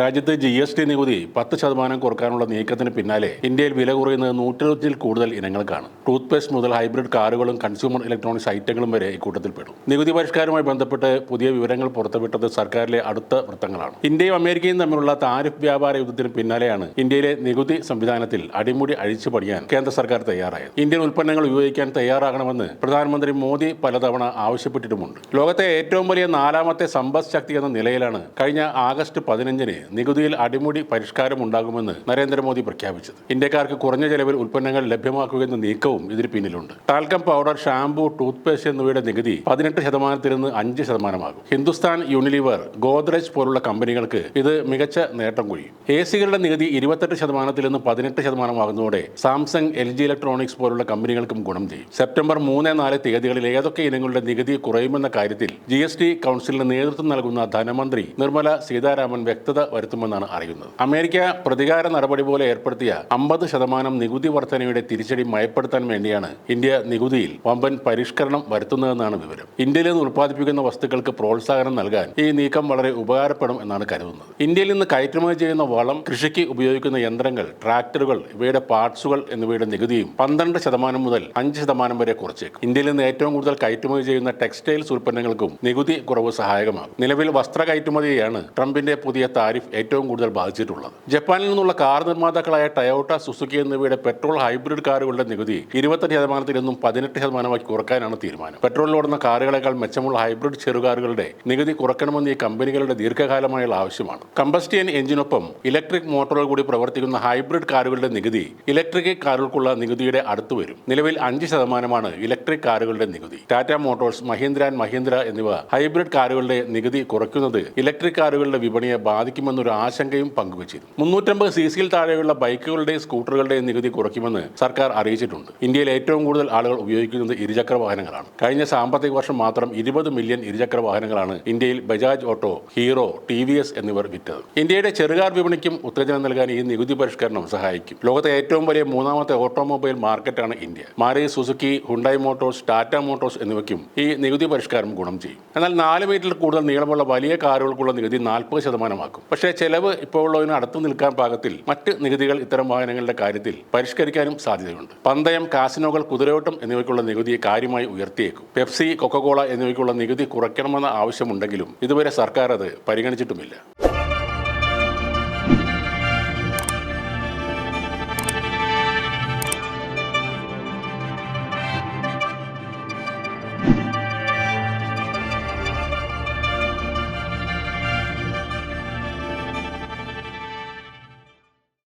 രാജ്യത്ത് G S T നികുതി പത്ത് ശതമാനം കുറക്കാനുള്ള നീക്കത്തിന് പിന്നാലെ ഇന്ത്യയിൽ വില കുറയുന്നത് നൂറ്റിരുപത്തിൽ കൂടുതൽ ഇനങ്ങൾക്കാണ് ടൂത്ത് പേസ്റ്റ് മുതൽ ഹൈബ്രിഡ് കാറുകളും കൺസ്യൂമർ ഇലക്ട്രോണിക്സ് ഐറ്റങ്ങളും വരെ ഇക്കൂട്ടത്തിൽ പെടും. നികുതി പരിഷ്കാരവുമായി ബന്ധപ്പെട്ട് പുതിയ വിവരങ്ങൾ പുറത്തുവിട്ടത് സർക്കാരിലെ അടുത്ത വൃത്തങ്ങളാണ്. ഇന്ത്യയും അമേരിക്കയും തമ്മിലുള്ള താരിഫ് വ്യാപാര യുദ്ധത്തിന് പിന്നാലെയാണ് ഇന്ത്യയിലെ നികുതി സംവിധാനത്തിൽ അടിമുടി അഴിച്ചു പണിയാൻ കേന്ദ്ര സർക്കാർ തയ്യാറായത്. ഇന്ത്യൻ ഉൽപ്പന്നങ്ങൾ ഉപയോഗിക്കാൻ തയ്യാറാകണമെന്ന് പ്രധാനമന്ത്രി മോദി പലതവണ ആവശ്യപ്പെട്ടിട്ടുമുണ്ട്. ലോകത്തെ ഏറ്റവും വലിയ നാലാമത്തെ സമ്പദ് ശക്തി എന്ന നിലയിലാണ് കഴിഞ്ഞ ആഗസ്റ്റ് പതിനഞ്ചിന് നികുതിയിൽ അടിമുടി പരിഷ്കാരം ഉണ്ടാകുമെന്ന് നരേന്ദ്രമോദി പ്രഖ്യാപിച്ചത്. ഇന്ത്യക്കാർക്ക് കുറഞ്ഞ ചെലവിൽ ഉൽപ്പന്നങ്ങൾ ലഭ്യമാക്കുകയെന്ന നീക്കവും ഇതിന് പിന്നിലുണ്ട്. Talcum powder shampoo toothpaste എന്നിവയുടെ നികുതി പതിനെട്ട് ശതമാനത്തിൽ നിന്ന് അഞ്ച് ശതമാനമാകും. ഹിന്ദുസ്ഥാൻ യൂണിലിവർ ഗോദ്രേജ് പോലുള്ള കമ്പനികൾക്ക് ഇത് മികച്ച നേട്ടം കുഴിയും. എ സികളുടെ നികുതി ഇരുപത്തെട്ട് ശതമാനത്തിൽ നിന്ന് പതിനെട്ട് ശതമാനമാകുന്നതോടെ സാംസങ് എൽ ജി ഇലക്ട്രോണിക്സ് പോലുള്ള കമ്പനികൾക്കും ഗുണം ചെയ്യും. സെപ്റ്റംബർ മൂന്ന് നാല് തീയതികളിൽ ഏതൊക്കെ ഇനങ്ങളുടെ നികുതി കുറയുമെന്ന കാര്യത്തിൽ ജി എസ് ടി കൗൺസിലിന് നേതൃത്വം നൽകുന്ന ധനമന്ത്രി നിർമ്മല സീതാരാമൻ വ്യക്തത വരുത്തുമെന്നാണ് അറിയുന്നത്. അമേരിക്ക പ്രതികാര നടപടി പോലെ ഏർപ്പെടുത്തിയ അമ്പത് ശതമാനം നികുതി വർധനയുടെ തിരിച്ചടി മയപ്പെടുത്താൻ വേണ്ടിയാണ് ഇന്ത്യ നികുതിയിൽ വമ്പൻ പരിഷ്കരണം വരുത്തുന്നതെന്നാണ് വിവരം. ഇന്ത്യയിൽ നിന്ന് ഉൽപ്പാദിപ്പിക്കുന്ന വസ്തുക്കൾക്ക് പ്രോത്സാഹനം നൽകാൻ ഈ നീക്കം വളരെ ഉപകാരപ്പെടും എന്നാണ് കരുതുന്നത്. ഇന്ത്യയിൽ നിന്ന് കയറ്റുമതി ചെയ്യുന്ന വളം കൃഷിക്ക് ഉപയോഗിക്കുന്ന യന്ത്രങ്ങൾ ട്രാക്ടറുകൾ ഇവയുടെ പാർട്സുകൾ എന്നിവയുടെ നികുതിയും പന്ത്രണ്ട് ശതമാനം മുതൽ അഞ്ച് ശതമാനം വരെ കുറച്ചേക്കും. ഇന്ത്യയിൽ നിന്ന് ഏറ്റവും കൂടുതൽ കയറ്റുമതി ചെയ്യുന്ന ടെക്സ്റ്റൈൽസ് ഉൽപ്പന്നങ്ങൾക്കും നികുതി കുറവ് സഹായകമാകും. നിലവിൽ വസ്ത്ര കയറ്റുമതിയാണ് ട്രംപിന്റെ പുതിയ താരിഫ് ഏറ്റവും കൂടുതൽ ബാധിച്ചിട്ടുള്ളത്. ജപ്പാനിൽ നിന്നുള്ള കാർ നിർമ്മാതാക്കളായ ടയോട്ട സുസുക്കി എന്നിവയുടെ പെട്രോൾ ഹൈബ്രിഡ് കാറുകളുടെ നികുതി ഇരുപത്തെട്ട് ശതമാനത്തിൽ നിന്നും പതിനെട്ട് ശതമാനമായി കുറക്കാനാണ് തീരുമാനം. പെട്രോളിൽ ഓടുന്ന കാറുകളെക്കാൾ മെച്ചമുള്ള ഹൈബ്രിഡ് ചെറുകാറുകളുടെ നികുതി കുറക്കണമെന്ന് ഈ കമ്പനികളുടെ ദീർഘകാലമായുള്ള ആവശ്യമാണ്. കമ്പസ്റ്റിയൻ എഞ്ചിനൊപ്പം ഇലക്ട്രിക് മോട്ടോറുകൾ കൂടി പ്രവർത്തിക്കുന്ന ഹൈബ്രിഡ് കാറുകളുടെ നികുതി ഇലക്ട്രിക് കാറുകൾക്കുള്ള നികുതിയുടെ അടുത്ത് വരും. നിലവിൽ അഞ്ച് ശതമാനമാണ് ഇലക്ട്രിക് കാറുകളുടെ നികുതി. ടാറ്റ മോട്ടോഴ്സ് മഹീന്ദ്ര ആൻഡ് മഹീന്ദ്ര എന്നിവ ഹൈബ്രിഡ് കാറുകളുടെ നികുതി കുറയ്ക്കുന്നത് ഇലക്ട്രിക് കാറുകളുടെ വിപണിയെ ബാധിക്കുമെന്നൊരു ആശങ്കയും പങ്കുവച്ചിരുന്നു. മുന്നൂറ്റമ്പത് സി സിയിൽ താഴെയുള്ള ബൈക്കുകളുടെയും സ്കൂട്ടറുകളുടെയും നികുതി കുറയ്ക്കുമെന്ന് സർക്കാർ അറിയിച്ചിട്ടുണ്ട്. ഇന്ത്യയിൽ ഏറ്റവും കൂടുതൽ ആളുകൾ ഉപയോഗിക്കുന്നത് ഇരുചക്ര വാഹനങ്ങളാണ് കഴിഞ്ഞ സാമ്പത്തിക വർഷം മാത്രം ഇരുപത് മില്യൺ ഇരുചക്ര വാഹനങ്ങളാണ് ഇന്ത്യയിൽ Bajaj auto Hero T V S എന്നിവർ വിറ്റത്. ഇന്ത്യയുടെ ചെറുകാർ വിപണിക്കും ഉത്തേജനം നൽകാൻ ഈ നികുതി പരിഷ്കരണം സഹായിക്കും. ലോകത്തെ ഏറ്റവും വലിയ മൂന്നാമത്തെ ഓട്ടോമൊബൈൽ മാർക്കറ്റാണ് India. Maruti Suzuki Hyundai Motors Tata Motors എന്നിവയ്ക്കും ഈ നികുതി പരിഷ്കാരം ഗുണം ചെയ്യും. എന്നാൽ നാല് മീറ്ററിൽ കൂടുതൽ നീളമുള്ള വലിയ കാറുകൾക്കുള്ള നികുതി നാൽപ്പത് ശതമാനമാക്കും. ചെലവ് ഇപ്പോൾ ഉള്ളതിന് അടുത്തു നിൽക്കാൻ പാകത്തിൽ മറ്റ് നികുതികൾ ഇത്തരം വാഹനങ്ങളുടെ കാര്യത്തിൽ പരിഷ്കരിക്കാനും സാധ്യതയുണ്ട്. പന്തയം കാസിനോകൾ കുതിരയോട്ടം എന്നിവയ്ക്കുള്ള നികുതി കാര്യമായി ഉയർത്തിയേക്കും. പെപ്സി കൊക്കകോള എന്നിവയ്ക്കുള്ള നികുതി കുറയ്ക്കണമെന്ന ആവശ്യമുണ്ടെങ്കിലും ഇതുവരെ സർക്കാർ അത് പരിഗണിച്ചിട്ടുമില്ല.